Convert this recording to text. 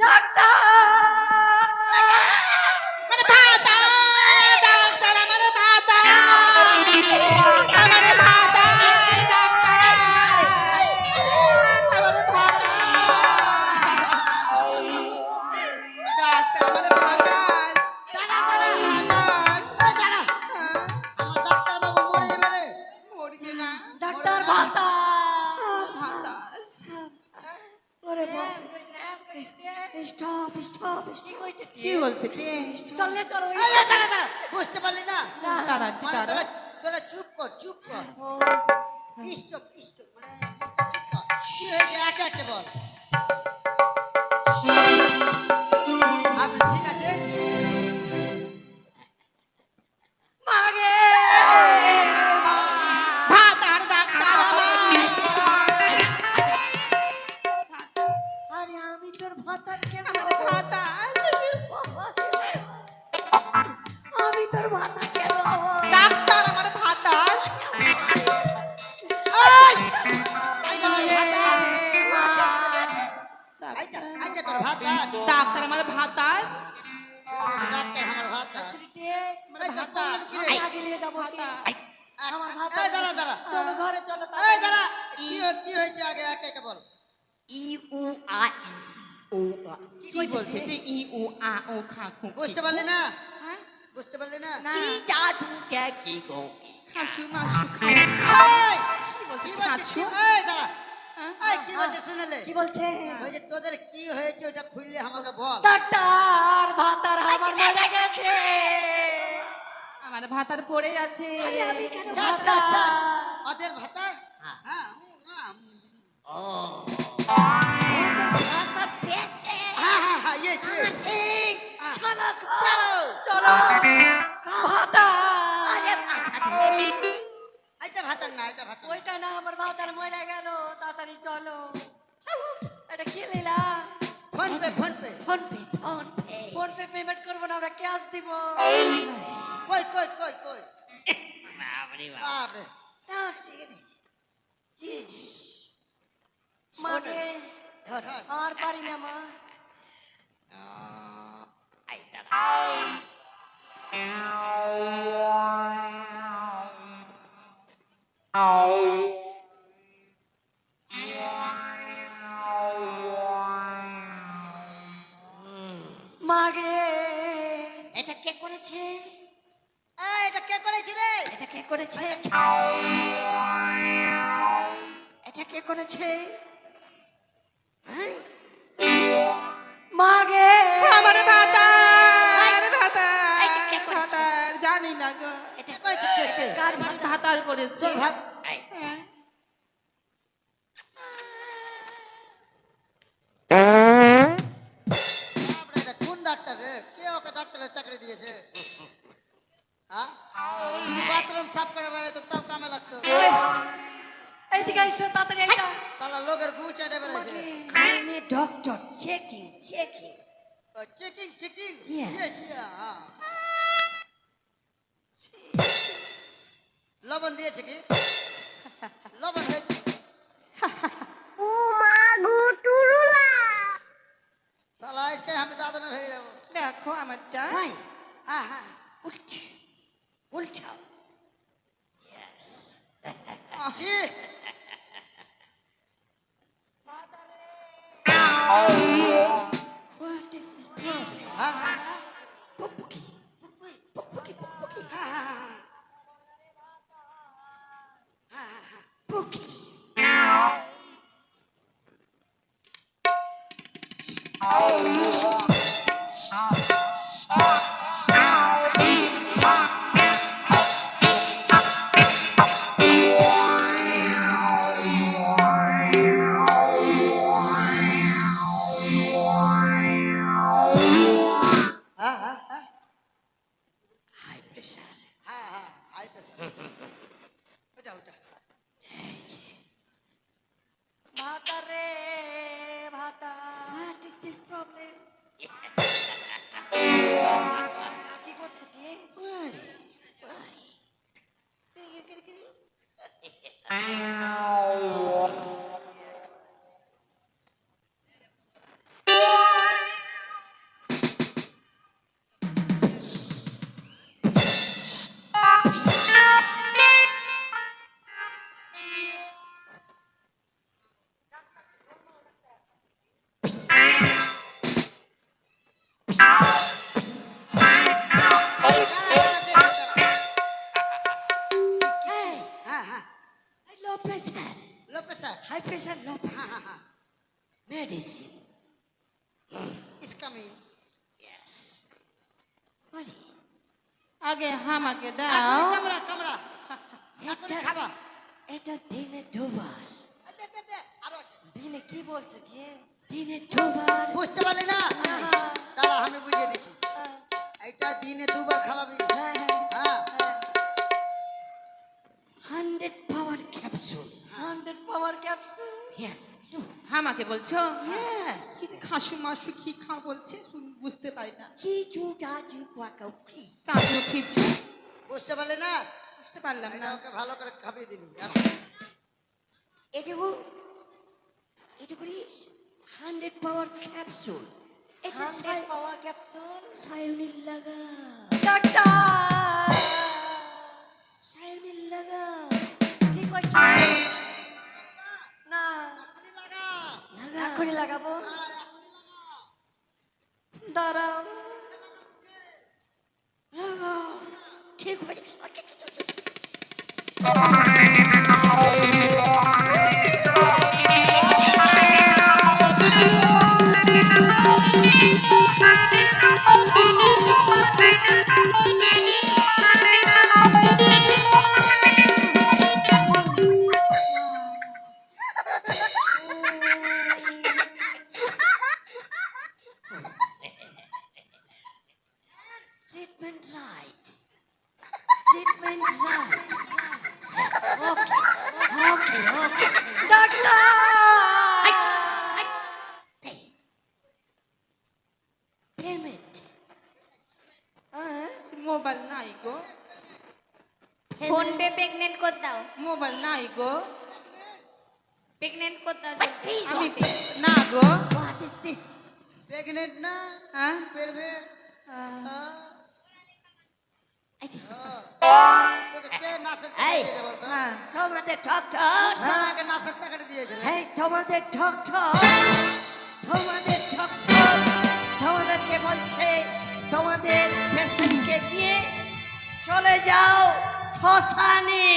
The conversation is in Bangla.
ডাক্তার! স্টপ স্টপ স্টপ কি বলছে কে চললে চলো বুঝতে পারলি না। তারা দাঁড়া। তারা তোরা চুপ কর চুপ কর। স্টপ স্টপ মানে চুপ কর। কি হয়েছে? একে একে বল। আমি তোর ভাতা কেন ডাক্তার আমার ভাতার। ডাক্তার আমার ভাতার ডাক্তার আমার ভাত আন। ছুটিতে মানে এই তো ভাতা বললাম কি রে? আগে নিয়ে যাব ভাতা। আমার এই, দাঁড়া দাঁড়া চলো ঘরে চলো দাঁড়া কি হয়েছে আগে একে একে বল ই উ আ ও আ কি বলছে ই উ আ ও খা খু বুঝতে পারলি না হ্যাঁ বুঝতে পারলি না না চি চা কি গো খাসু মাসু খাও কি বলছে কি ছাছু কি- এই দাঁড়া? এই কি বলছে শুনলে কি বলছে ওই যে তোদের কি হয়েছে ওটা খুললে আমাকে বল ডাক্তার ভাতার আমার মরে গেছে আমার ভাতার পড়ে আছে আচ্ছা, আচ্ছা, ভাতা। ওদের ভাতা হ্যাঁ আম। চলো গো। চলো। চলো ভাতা। আরে এটা ভাতার না এটা ভাতার ওইটা না আমার ভাতার মরে গেল তাড়াতাড়ি চলো। এটা কি লীলা? PhonePe PhonePe PhonePe PhonePe PhonePe payment করব না আমরা ক্যাশ দিব। কই কই কই কই? বাপরে শিখে কি? মানে ধর আর পারি না মা। মাগে এটা কে করেছে? এটা কে করেছে রে? এটা কে করেছে? এটা কে? করেছে? মাগে। আমার করেছে? ভাতার জানি না গো। এটা করেছে কে? কে কার ভাতা? ভাতার করেছে। কে ওকে ডাক্তারের চাকরি দিয়েছে? হ্যাঁ? তুমি বাথরুম সাফ করে বেড়াতো তাও কামে লাগতো। এইদিকে এসো তাড়াতাড়ি এটা সালা লোকের গু চাটে বেড়াইছে। আমি doctor checking checking checking checking Yes. লবণ দিয়েছে কি? আমারটা হাই হ্যাঁ হ্যাঁ উল্ট উল্টাও yes G what is this problem Medicine. Is coming Yes. What আগে হামাকে দাও কামড়া কামড়া এখন এটা- খাবা এটা দিনে দুবার। দিনে কি বলছে কি দিনে দুবার বুঝতে পারলি না দাঁড়া আমি বুঝিয়ে দিচ্ছি এইটা দিনে দুবার খাওয়াবি হ্যাঁ hundred power capsule hundred power capsule yes হামাকে বলছো? ইয়েস খাসু মাসু কি খা বলছে? বুঝতে পারি না। কোয়াকাউ কি? কিছু বুঝতে পারলি না? বুঝতে পারলাম না। ওকে ভালো করে খাবিয়ে দিবি। এটুকু এটুকু হান্ড্রেড পাওয়ার ক্যাপসুল এটা হান্ড্রেড পাওয়ার ক্যাপসুল সায়নিল লাগা। ডাক্তার ঠিক হয়ে ওকে, ওকে, মোবাইল নাই গো ফোন পে প্রেগনেন্ট করে দাও মোবাইল নাই গো প্রেগনেন্ট করে দাও Please, আমি what is, না গো what is this? প্রেগনেন্ট না হ্যাঁ পেরবে আহ, এই যে, তোকে কে নাচের এই। দিয়েছে বলতো হ্যাঁ। তোমাদের নাচের চাকরি দিয়েছে রে। এই তোমাদের ডক্টর তোমাদের ডক্টর তোমাদেরকে বলছে তোমাদের পেশেন্টকে দিয়ে চলে যাও শ্মশানে।